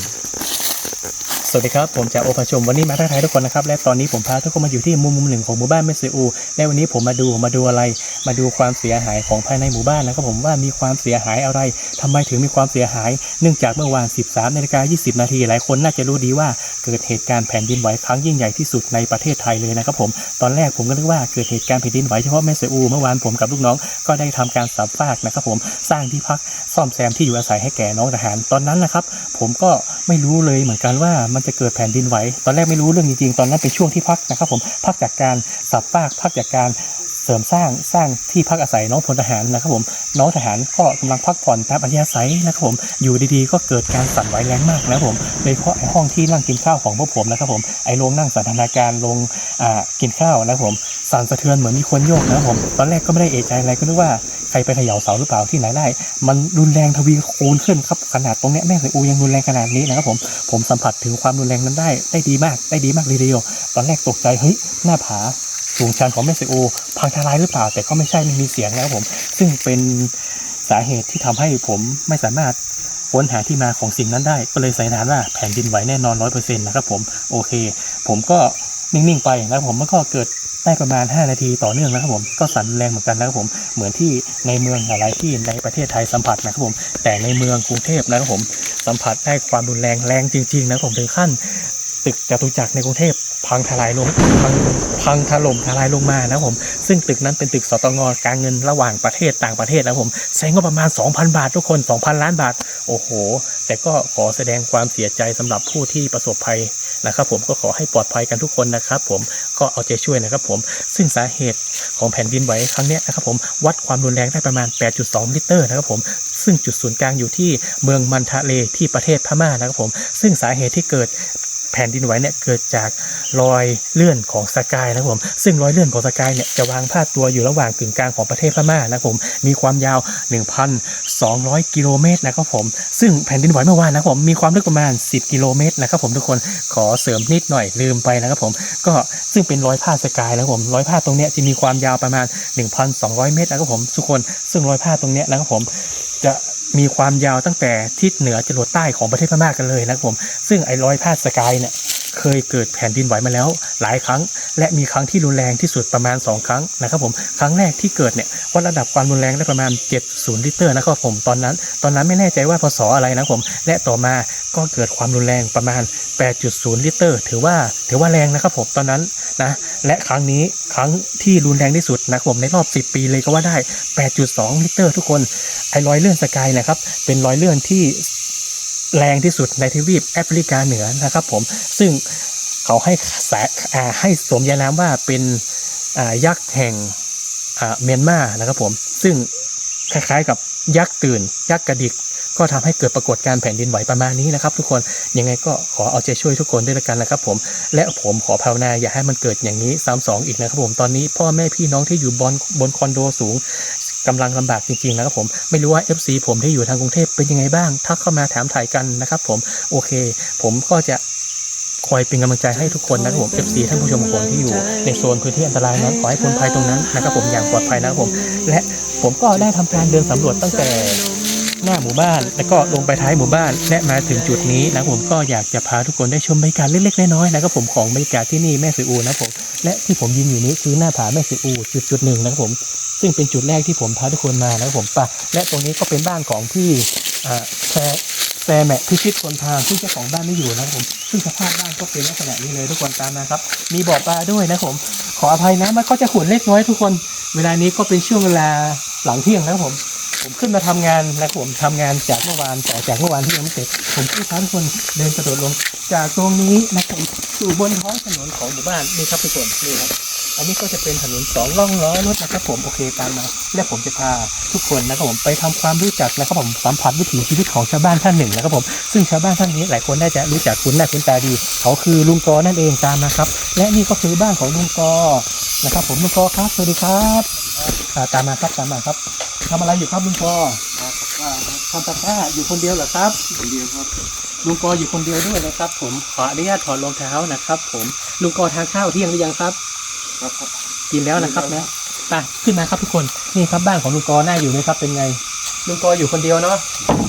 Thank you. สวัสดีครับ ผมจากโอภาชมวันนี้มาทักทายทุกคนนะครับ และตอนนี้ผมพาทุกคนมาอยู่ที่มุมมุมหนึ่งของหมู่บ้านเมสอูและวันนี้ผมมาดูมาดูอะไร มาดูความเสียหายของภายในหมู่บ้านนะครับผมว่ามีความเสียหายอะไรทำไมถึงมีความเสียหาย เนื่องจากเมื่อวาน 13นาฬิกา20 นาทีหลายคนน่าจะรู้ดีว่าเกิดเหตุการณ์แผ่นดินไหวครั้งยิ่งใหญ่ที่สุดในประเทศไทยเลยนะครับผมตอนแรกผมก็นึกว่าเกิดเหตุการณ์แผ่นดินไหวเฉพาะเมสอูเมื่อวานผมกับลูกน้องก็ได้ทำการสับฟากนะครับผมสร้างที่พักซ่อมแซมที่อยู่อาศัยให้แก่น้องทหาร ตอนนั้นนะครับผมก็ไม่รู้เลยเหมือนกันว่ามันจะเกิดแผ่นดินไหว ตอนแรกไม่รู้เรื่องจริงๆ ตอนนั้นเป็นช่วงที่พักนะครับผม พักจากการสับฟาก พักจากการ เสริมสร้างสร้างที่พักอาศัยน้องพลทหารนะครับผมน้องทหารก็กำลังพักผ่อนตามอัธยาศัยนะครับผมอยู่ดีๆ ก็เกิดการสั่นไหวแรงมากนะครับผมโดยเฉพาะไอห้องที่นั่งกินข้าวของพวกผมนะครับผมไอโรงนั่งสันทนาการโรงอ่ากินข้าวนะครับผมสั่นสะเทือนเหมือนมีคนโยกนะครับผมตอนแรกก็ไม่ได้เอะใจอะไรก็นึกว่าใครไปเขย่าเสาหรือเปล่าที่ไหนได้ มันรุนแรงทวีคูณขึ้นครับขนาดตรงเนี้ยแม่สายอูยังรุนแรงขนาดนี้นะครับผมผมสัมผัสถึงความรุนแรงนั้นได้ได้ดีมากได้ดีมากเลยทีเดียวตอนแรกตกใจเฮ้ยหน้าผา สูงชันของแม่สายอูพังทลายหรือเปล่า แต่ก็ไม่ใช่ไม่มีเสียงนะครับผม ซึ่งเป็นสาเหตุที่ทำให้ผมไม่สามารถค้นหาที่มาของสิ่งนั้นได้ ก็เลยใส่นานว่าแผ่นดินไหวแน่นอนร้อยเปอร์เซ็นต์นะครับผมโอเค ผมก็นิ่งๆไปนะครับผมแล้วก็เกิดได้ประมาณ 5 นาทีต่อเนื่องนะครับผมก็สั่นแรงเหมือนกันนะครับผมเหมือนที่ในเมืองหลายที่ในประเทศไทยสัมผัสนะครับผม แต่ในเมืองกรุงเทพนะครับผมสัมผัสได้ความรุนแรงแรงจริง ๆ นะผมถึงขั้นตึกจตุจักรในกรุงเทพ พังทลายลงพังพังถล่มทลายลงมานะผม ซึ่งตึกนั้นเป็นตึกสตงการเงินระหว่างประเทศต่างประเทศนะผมใช้งบประมาณ 2,000 บาททุกคน 2,000 ล้านบาท โอ้โห แต่ก็ขอแสดงความเสียใจสำหรับผู้ที่ประสบภัยนะครับผมก็ขอให้ปลอดภัยกันทุกคนนะครับผมก็เอาใจช่วยนะครับผมซึ่งสาเหตุของแผ่นดินไหวครั้งนี้นะครับผมวัดความรุนแรงได้ประมาณ 8.2 ลิตรนะครับผมซึ่งจุดศูนย์กลางอยู่ที่เมืองมันทะเลที่ประเทศพม่านะครับผมซึ่งสาเหตุที่เกิด แผ่นดินไหวเนี่ยเกิดจากรอยเลื่อนของสกายนะครับผม ซึ่งรอยเลื่อนของสกายเนี่ยจะวางพาดตัวอยู่ระหว่างกึ่งกลางของประเทศพม่านะครับผม มีความยาว 1,200 กิโลเมตรนะครับผม ซึ่งแผ่นดินไหวเมื่อวานนะครับผมมีความลึกประมาณ 10 กิโลเมตรนะครับผมทุกคน ขอเสริมนิดหน่อยลืมไปนะครับผม ก็ซึ่งเป็นรอยพาดสกายนะครับผม รอยพาดตรงเนี้ยจะมีความยาวประมาณ 1,200 เมตรนะครับผมทุกคน ซึ่งรอยพาดตรงเนี้ยนะครับผมจะ มีความยาวตั้งแต่ทิศเหนือจรดใต้ของประเทศพม่ากันเลยนะครับผม ซึ่งไอ้รอยพาสกายเนี่ย เคยเกิดแผ่นดินไหวมาแล้วหลายครั้ง และมีครั้งที่รุนแรงที่สุดประมาณ 2 ครั้งนะครับผมครั้งแรกที่เกิดเนี่ยวัดระดับความรุนแรงได้ประมาณ 70ลิตรนะครับผมตอนนั้น ตอนนั้นไม่แน่ใจว่าพศอะไรนะผมและต่อมาก็เกิดความรุนแรงประมาณ 8.0 ลิตร ถือว่าถือว่าแรงนะครับผมตอนนั้นนะและครั้งนี้ครั้งที่รุนแรงที่สุดนะครับผมในรอบ 10 ปีเลยก็ว่าได้ 8.2 ลิตร ทุกคนไอ้รอยเลื่อนสกายนะครับเป็นรอยเลื่อนที่ แรงที่สุดในทวีปแอฟริกาเหนือนะครับผมซึ่งเขาให้สาให้สมยานามว่าเป็นยักษ์แห่งเมียนมานะครับผมซึ่งคล้ายๆกับยักษ์ตื่น ยักษ์กระดิก ก็ทำให้เกิดปรากฏการแผ่นดินไหวประมาณนี้นะครับ ทุกคนยังไงก็ขอเอาใจช่วยทุกคนด้วยละกันนะครับผมและผมขอภาวนาอย่าให้มันเกิดอย่างนี้ซ้ำสองอีกนะครับผมตอนนี้พ่อแม่พี่น้องที่อยู่บนบนคอนโดสูง กำลังลำบากจริงๆนะครับผมไม่รู้ว่า FC ผมที่อยู่ทางกรุงเทพเป็นยังไงบ้างทักเข้ามาถามถ่ายกันนะครับผมโอเค ผมก็จะคอยเป็นกำลังใจให้ทุกคนนะครับผม FC ท่านผู้ชมของผมที่อยู่ในโซนพื้นที่อันตรายนั้นขอให้พ้นภัยตรงนั้นนะครับผมอย่างปลอดภัยนะครับผม และผมก็ได้ทำการเดินสำรวจตั้งแต่หน้าหมู่บ้าน แล้วก็ลงไปท้ายหมู่บ้าน และมาถึงจุดนี้นะครับผมก็อยากจะพาทุกคนได้ชมบรรยากาศเล็กๆน้อยๆนะครับผมของบรรยากาศที่นี่แม่สืออูนะครับผมและที่ผมยืนอยู่นี้คือหน้าผาแม่สืออูจุดจุดๆหนึ่งนะครับผม ซึ่งเป็นจุดแรกที่ผมพาทุกคนมานะครับผมปะและตรงนี้ก็เป็นบ้านของพี่แซแซแมะพิชิตคนพาซึ่งเจ้าของบ้านไม่อยู่นะครับผมซึ่งสภาพบ้านก็เป็นลักษณะนี้เลยทุกคนตามมาครับ มีบ่อปลาด้วยนะครับผมขออภัยนะมันก็จะขุ่นเล็กน้อยทุกคน เวลานี้ก็เป็นช่วงเวลาหลังเที่ยงนะครับผมผมขึ้นมาทำงานนะผมทำงานจากเมื่อวานแต่จากเมื่อวานที่ยังไม่เสร็จผมขึ้นพาทุกคนเดินกระโดดลง จากตรงนี้นะครับสู่บนท้องถนนของหมู่บ้านนี่ครับทุกคนนี่ครับ อันนี้ก็จะเป็นถนนสองล่องล้อรถนะครับผมโอเคตามมาและผมจะพาทุกคนนะครับผมไปทำความรู้จักนะครับผมสัมผัสวิถีชีวิตของชาวบ้านท่านหนึ่งนะครับผมซึ่งชาวบ้านท่านนี้หลายคนน่าจะรู้จักคุ้นหน้าคุ้นตาดี เขาคือลุงกอนั่นเองตามนะครับ และนี่ก็คือบ้านของลุงกอนะครับ ผมลุงกอครับสวัสดีครับอ่าตามมาครับตามมาครับทำอะไรอยู่ครับลุงกอครับว่าครับทำตะกร้าอยู่คนเดียวเหรอครับคนเดียวครับลุงกออยู่คนเดียวด้วยนะครับ ผมขออนุญาตถอดรองเท้านะครับ ผมลุงกอทานข้าวเที่ยงหรือยังครับครับครับ กินแล้วนะครับนะไปขึ้นมาครับทุกคนนี่ครับบ้านของลุงกอน่าอยู่ไหมครับเป็นไงลุงกออยู่คนเดียวเนาะ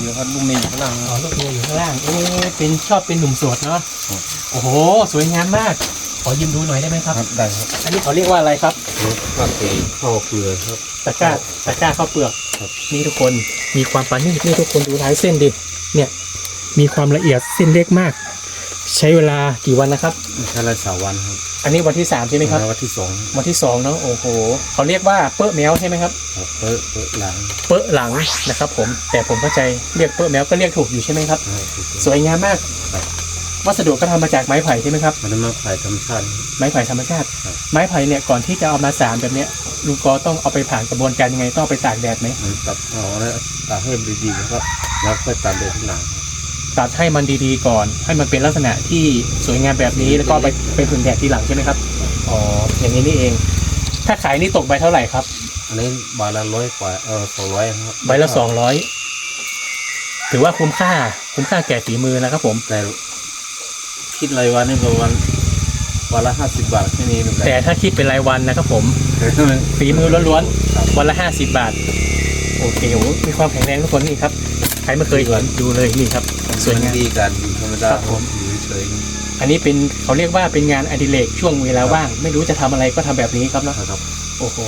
เดี๋ยวครับลูกเมย์ข้างล่างอ๋อลูกเมียอยู่ข้างล่างเอ๊ะเป็นชอบเป็นหนุ่มโสดเนาะครับโอ้โห สวยงามมาก ขอยืมดูหน่อยได้ไหมครับครับได้ครับอันนี้เขาเรียกว่าอะไรครับรถปลาเก๋ข้าวเกลือครับตะกร้าตะกร้าข้าวเปลือกครับนี่ทุกคนมีความปานนี่นี่ทุกคนดูลายเส้นดิเนี่ย มีความละเอียดเส้นเล็กมาก ใช้เวลากี่วันนะครับใช้ไรสาวันครับอันนี้วันที่สามใช่ไหมครับ วันที่สองวันที่สองเนาะโอ้โหเขาเรียกว่าเปอะแมวใช่ไหมครับครับเปิดเปิดหลัง เปอะหลังนะครับ ผมแต่ผมเข้าใจเรียกเปอะแมวก็เรียกถูกอยู่ใช่ไหมครับนะครับสวยงามมากครับวัสดุก็ทำมาจากไม้ไผ่ใช่ไหมครับมันมาขายธรรมชาติ ไม้ไผ่ธรรมชาติครับไม้ไผ่เนี่ยก่อนที่จะเอามาสานแบบเนี้ยลุงกอต้องเอาไปผ่านกระบวนการยังไงต้องเอาไปตากแดดไหมมันตัดเอาแล้วตัดให้ดีๆนะครับแล้วค่อยตัดเลยข้างหลัง ตัดให้มันดีๆก่อน ให้มันเป็นลักษณะที่สวยงามแบบนี้แล้วก็เอาไปไปผึ่งแดดทีหลังใช่ไหมครับอ๋ออย่างนี้นี่เอง ถ้าขายนี่ตกใบเท่าไหร่ครับ อันนี้ใบละร้อยกว่าเออสองร้อยครับใบละสองร้อยถือว่าคุ้มค่า คุ้มค่าแก่ฝีมือนะครับ ผมแต่คิดรายวันนี่ประมาณวันละห้าสิบบาทแค่นี้นะครับแต่ถ้าคิดเป็นรายวันนะครับ ผมฝีมือล้วนๆวันละห้าสิบบาท โอเคโอ้มีความแข็งแรงทุกคนนี่ครับใค รไม่เคยเห็นดูเลยนี่ครับ สวยงามดีการอยู่ธรรมดาครับผมอยู่เฉยอันนี้เป็นเขาเรียกว่าเป็นงานอดิเรกช่วงเวลาว่าง ไม่รู้จะทำอะไรก็ทำแบบนี้ครับเนาะๆนะครับ โอ้โห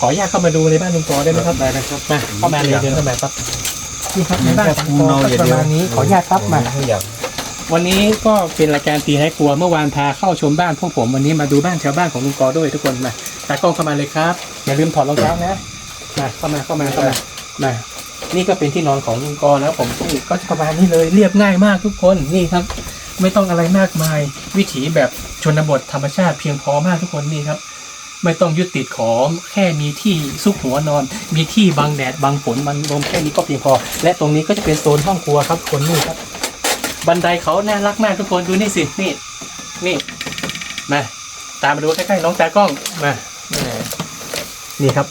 ขออนุญาตเข้ามาดูในบ้านลุงกอได้ไหมครับได้นะครับมาเข้ามาเลยเดินเข้ามาครับนี่ครับในบ้านจะลุงปูกอเนาก็อย่าประเดียวมาณนี้ขออนุญาตครับมาไม่อยากวันนี้ก็เป็นรายการตีให้ครัวเมื่อวานพาเข้าชมบ้านพวกผมวันนี้มาดูบ้านชาวบ้านของลุงกอด้วยทุกคนมาตากล้องเข้ามาเลยครับ อย่าลืมถอดรองเท้านะมาเข้ามาเข้ามาเข้ามามา นี่ก็เป็นที่นอนของลุงกอแล้วผมนี่ก็ประมาณนี้เลยเรียบง่ายมากทุกคนนี่ครับ ไม่ต้องอะไรมากมาย วิถีแบบชนบทธรรมชาติเพียงพอมากทุกคนนี่ครับ ไม่ต้องยึดติดของแค่มีที่ซุกหัวนอน มีที่บังแดดบังฝนมันลมแค่นี้ก็เพียงพอ และตรงนี้ก็จะเป็นโซนห้องครัวครับคนนี่ครับบันไดเขาน่ารักมากทุกคนดูนี่สินี่นี่มาตามมาดูใกล้ๆน้องตากล้องมานี่ครับ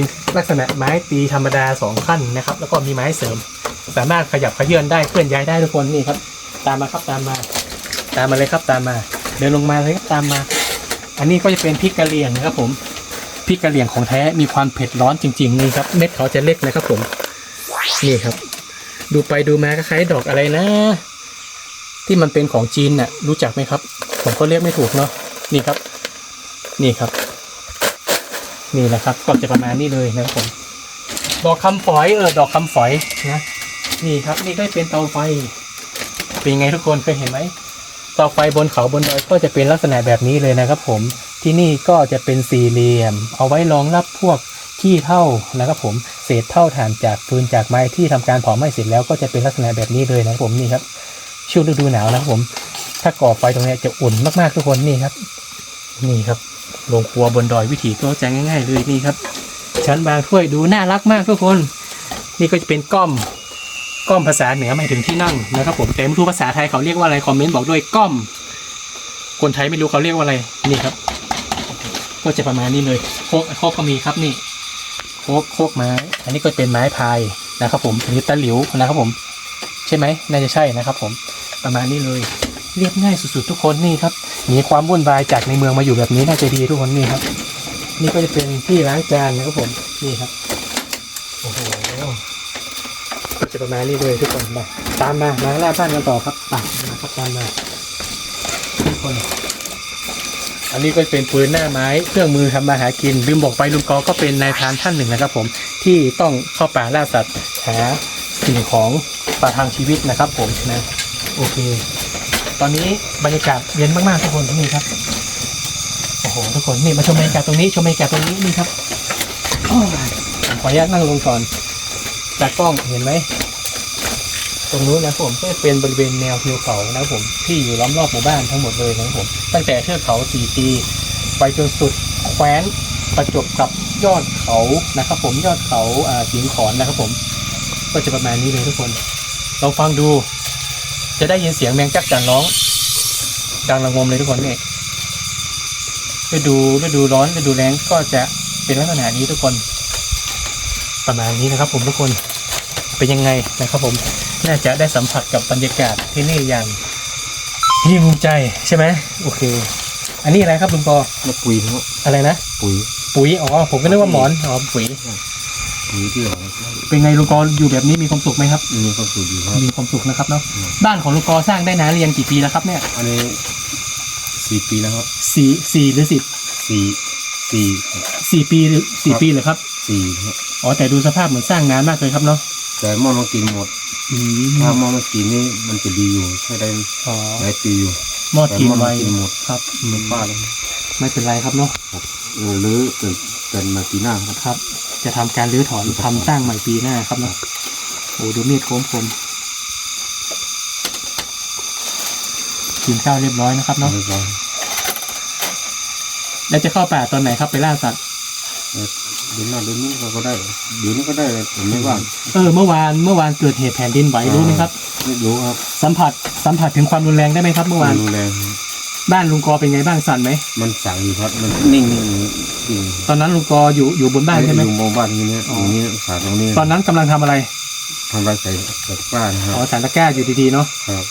เป็นลักษณะไม้ตีธรรมดาสองขั้นนะครับ แล้วก็มีไม้เสริม สามารถขยับขยื่นได้เคลื่อนย้ายได้ทุกคนนี่ครับ ตามมาครับตามมา ตามมาเลยครับตามมา เดินลงมาเลยครับตามมา อันนี้ก็จะเป็นพริกกะเหรี่ยงนะครับผมพริกกะเหรี่ยงของแท้มีความเผ็ดร้อนจริง ๆ นี่ครับเม็ดเขาจะเล็กนะครับผมนี่ครับ ดูไปดูมาก็คล้ายดอกอะไรนะ ที่มันเป็นของจีนน่ะรู้จักไหมครับ ผมก็เรียกไม่ถูกเนาะนี่ครับ นี่ครับ นี่แหละครับ ก็จะประมาณนี้เลยนะครับผมดอกคำฝอยเออดอกคำฝอยนะนี่ครับ นี่ก็เป็นเตาไฟ เป็นไงทุกคนเคยเห็นไหมเตาไฟบนเขาบนดอยก็จะเป็นลักษณะแบบนี้เลยนะครับ ผมที่นี่ก็จะเป็นสี่เหลี่ยม เอาไว้รองรับพวกขี้เท่านะครับผมเศษเท่าฐานจากฟืนจากไม้ที่ทำการเผาไหม้เสร็จแล้วก็จะเป็นลักษณะแบบนี้เลยนะครับผมนี่ครับช่วงฤดูหนาวนะครับผม ถ้าก่อไฟตรงนี้จะอุ่นมากๆทุกคนนี่ครับ นี่ครับ โรงครัวบนดอยวิถีก็จะง่ายๆเลยนี่ครับ ชั้นบางถ้วยดูน่ารักมากทุกคน นี่ก็จะเป็นก้อม ก้อมภาษาเหนือหมายถึงที่นั่งนะครับ ผมแต่ไม่รู้ภาษาไทยเขาเรียกว่าอะไรคอมเมนต์บอกด้วยก้อม คนไทยไม่รู้เขาเรียกว่าอะไรนี่ครับ ก็จะประมาณนี้เลยโคกโคกก็มีครับนี่โคกโคกไม้ อันนี้ก็เป็นไม้พายนะครับผมหรือตะหลิวนะครับผม ใช่ไหมน่าจะใช่นะครับ ผมประมาณนี้เลยเรียบง่ายสุดๆทุกคนนี่ครับ หนีความวุ่นวายจากในเมืองมาอยู่แบบนี้น่าจะดีทุกคนนี่ครับ นี่ก็จะเป็นที่ล้างจานนะครับผมนี่ครับโอ้โหก็จะประมาณนี้เลยทุกคนมาตามมามาหน้าบ้านกันต่อครับตามมาครับตามมาทุกคน อันนี้ก็เป็นปืนหน้าไม้เครื่องมือทำมาหากินลืมบอกไปลุงกอก็เป็นนายพรานท่านหนึ่งนะครับ ผมที่ต้องเข้าป่าล่าสัตว์หาสิ่งของประทังชีวิตนะครับ ผมนะโอเค ตอนนี้บรรยากาศเย็นมากๆทุกคนนี่ครับโอ้โหทุกคนนี่มาชมบรรยากาศตรงนี้ชมบรรยากาศตรงนี้นี่ครับผมขออนุญาตนั่งลงก่อนจากกล้องเห็นไหมตรงนู้นนะผมก็เป็นบริเวณแนวทิวเขานะผมที่อยู่ล้อมรอบหมู่บ้านทั้งหมดเลยนะผม ตั้งแต่เทือกเขาสี่ปีไปจนสุดแคว้นประจบกับยอดเขานะครับ ผมยอดเขาอ่าสิงขอนนะครับ ผม ก็จะประมาณนี้เลยทุกคนลองฟังดู จะได้ยินเสียงแมงจักจั่นร้องดังระงมเลยทุกคนเนี่ยฤดูฤดูร้อนฤดูแล้งก็จะเป็นลักษณะนี้ทุกคน ประมาณนี้นะครับ ผมทุกคนเป็นยังไงนะครับผมน่าจะได้สัมผัสกับบรรยากาศที่นี่อย่างที่ภูมิใจใช่ไหมโอเค อันนี้อะไรครับลุงปอมาปุ๋ยนะครับอะไรนะ ปุ๋ยปุ๋ยอ๋อผมก็นึกว่าหมอนอ๋อปุ๋ย มีที่หลังเป็นไงลุงกออยู่แบบนี้มีความสุขไหมครับ มีความสุขดีครับ มีความสุขนะครับเนาะอืมบ้านของลุงกอสร้างได้นานหรือยังกี่ปีแล้วครับเนี่ยอันนี้สี่ปีแล้วครับสี่สี่หรือสิบสี่สี่สี่ปีหรือสี่ครับปีเหรอครับสี่ครับอ๋อแต่ดูสภาพเหมือนสร้างนานมากเลยครับเนาะแต่หม้อต้องกินหมดอืมถ้าหม้อต้องกินนี่มันจะดีอยู่ใช้ได้อ๋อหลายปีอยู่หมอดกินไวแต่หม้อกินหมดครับอืมป้าแล้วไม่เป็นไรครับเนาะเออหรือเกิดเป็นมาปีหน้าครับครับ จะทำการรื้อถอนทำสร้างใหม่ปีหน้าครับเนาะโอ้ดูมีดโค้งคมกินข้าวเรียบร้อยนะครับเนาะเรียบร้อยแล้วจะเข้าป่าตอนไหนครับไปล่าสัตว์เออเดือนหน้าเดือนนี้เราก็ได้เดือนนี้ก็ได้ผมไม่ว่างเออเมื่อวานเมื่อวานเกิดเหตุแผ่นดินไหวรู้ไหมครับไม่รู้ครับ สัมผัสสัมผัสถึงความรุนแรงได้ไหมครับ เมื่อวานไม่รู้แรง บ้านลุงกอเป็นไงบ้างสั่นไหม มันสั่งอยู่ครับ มันนิ่งนิ่งจริงตอนนั้นลุงกออยู่อยู่บนบ้านใช่ไหม อยู่บนบ้านนี้เนี่ยอ๋อตรงนี้สาตรงนี้ตอนนั้นกำลังทำอะไร ทำลายใส่กับบ้านนะครับอ๋อสารตะกร้าอยู่ดีๆเนาะ ครับ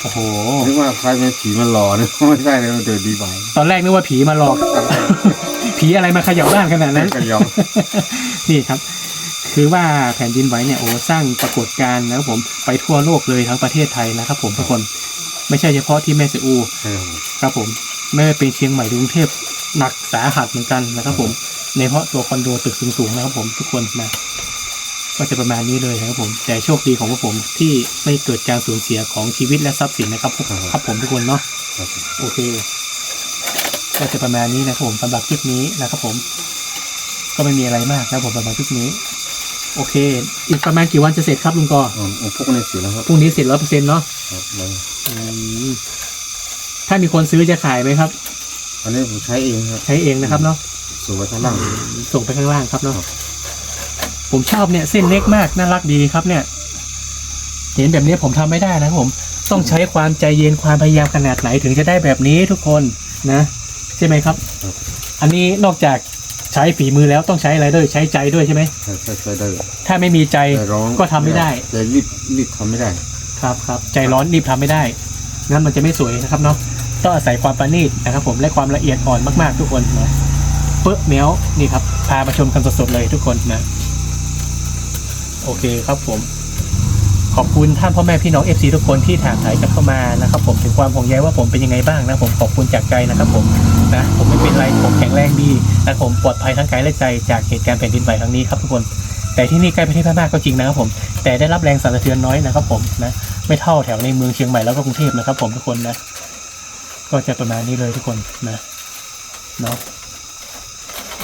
โอ้โห นึกว่าใครเป็นผีมันหล่อเนี่ยไม่ใช่เลยมันเดินดีไปตอนแรกนึกว่าผีมาหลอก ผีอะไรมาเขย่าบ้านขนาดนั้นก็ยอม นี่ครับ คือว่าแผ่นดินไหวเนี่ยโอ้สร้างปรากฏการณ์นะครับผมไปทั่วโลกเลยทั้งประเทศไทยนะครับผมทุกคน ไม่ใช่เฉพาะที่แม่เสอูใช่ครับครับผมไม่ว่าเป็นเชียงใหม่หรือกรุงเทพหนักสาหัสเหมือนกันนะครับผม ในเพราะตัวคอนโดตึกสูงๆนะครับผมทุกคนนะก็จะประมาณนี้เลยนะครับผม แต่โชคดีของพวกผมที่ไม่เกิดการสูญเสียของชีวิตและทรัพย์สินนะครับพวกครับผมทุกคนเนาะครับโอเค ก็จะประมาณนี้นะครับผมสำหรับคลิปนี้นะครับผม ก็ไม่มีอะไรมากนะครับผมสำหรับคลิปนี้ โอเค อีกประมาณกี่วันจะเสร็จครับลุงกออ๋อเอาพวกนี้เสียแล้วครับพรุ่งนี้เสร็จร้อยเปอร์เซ็นต์เนาะครับแล้วอืมถ้ามีคนซื้อจะขายไหมครับ อันนี้ผมใช้เองครับ ใช้เองนะครับเนาะสูบไว้ข้างล่าง ส่งไปข้างล่างครับเนาะครับ ผมชอบเนี่ยเส้นเล็กมากน่ารักดีครับเนี่ย เห็นแบบนี้ผมทำไม่ได้นะครับผม ต้องใช้ความใจเย็นความพยายามขนาดไหนถึงจะได้แบบนี้ทุกคนนะ ใช่ไหมครับ ครับ อันนี้นอกจาก ใช้ฝีมือแล้วต้องใช้อะไรด้วยใช้ใจด้วยใช่ไหมใช้ใช้ใช้ได้ถ้าไม่มีใจแต่ร้องก็ทำไม่ได้แต่รีบรีบทำไม่ได้ ครับครับใจร้อนรีบทำไม่ได้งั้นมันจะไม่สวยนะครับเนาะต้องอาศัยความประณีตนะครับ ผมและความละเอียดอ่อนมากๆทุกคนนะเปื้อะเมียวนี่ครับพามาชมกันสดๆเลยทุกคนนะ โอเคครับผม ขอบคุณท่านพ่อแม่พี่น้อง FC ทุกคนที่ถามถ่ายกันเข้ามานะครับผมถึงความห่วงใยว่าผมเป็นยังไงบ้างนะผมขอบคุณจากใจนะครับผมนะผมไม่เป็นไรผมแข็งแรงดีและผมปลอดภัยทั้งกายและใจจากเหตุการณ์แผ่นดินไหวครั้งนี้ครับทุกคน แต่ที่นี่ใกล้ประเทศพม่าก็จริงนะครับผมแต่ได้รับแรงสั่นสะเทือนน้อยนะครับผมนะไม่เท่าแถวในเมืองเชียงใหม่แล้วก็กรุงเทพนะครับผมทุกคนนะก็จะประมาณนี้เลยทุกคนนะเนาะ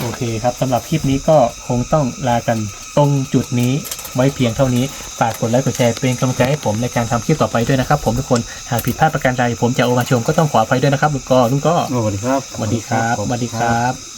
โอเคครับสำหรับคลิปนี้ก็คงต้องลากันตรงจุดนี้ ไว้เพียงเท่านี้ ฝากกดไลค์กดแชร์เป็นกำลังใจให้ผมในการทำคลิปต่อไปด้วยนะครับ ผมทุกคน หากผิดพลาดประการใดผมจะโอมาชมก็ต้องขออภัยด้วยนะครับลุงก็ลุงก็สวัสดีครับสวัสดีครับสวัสดีครับ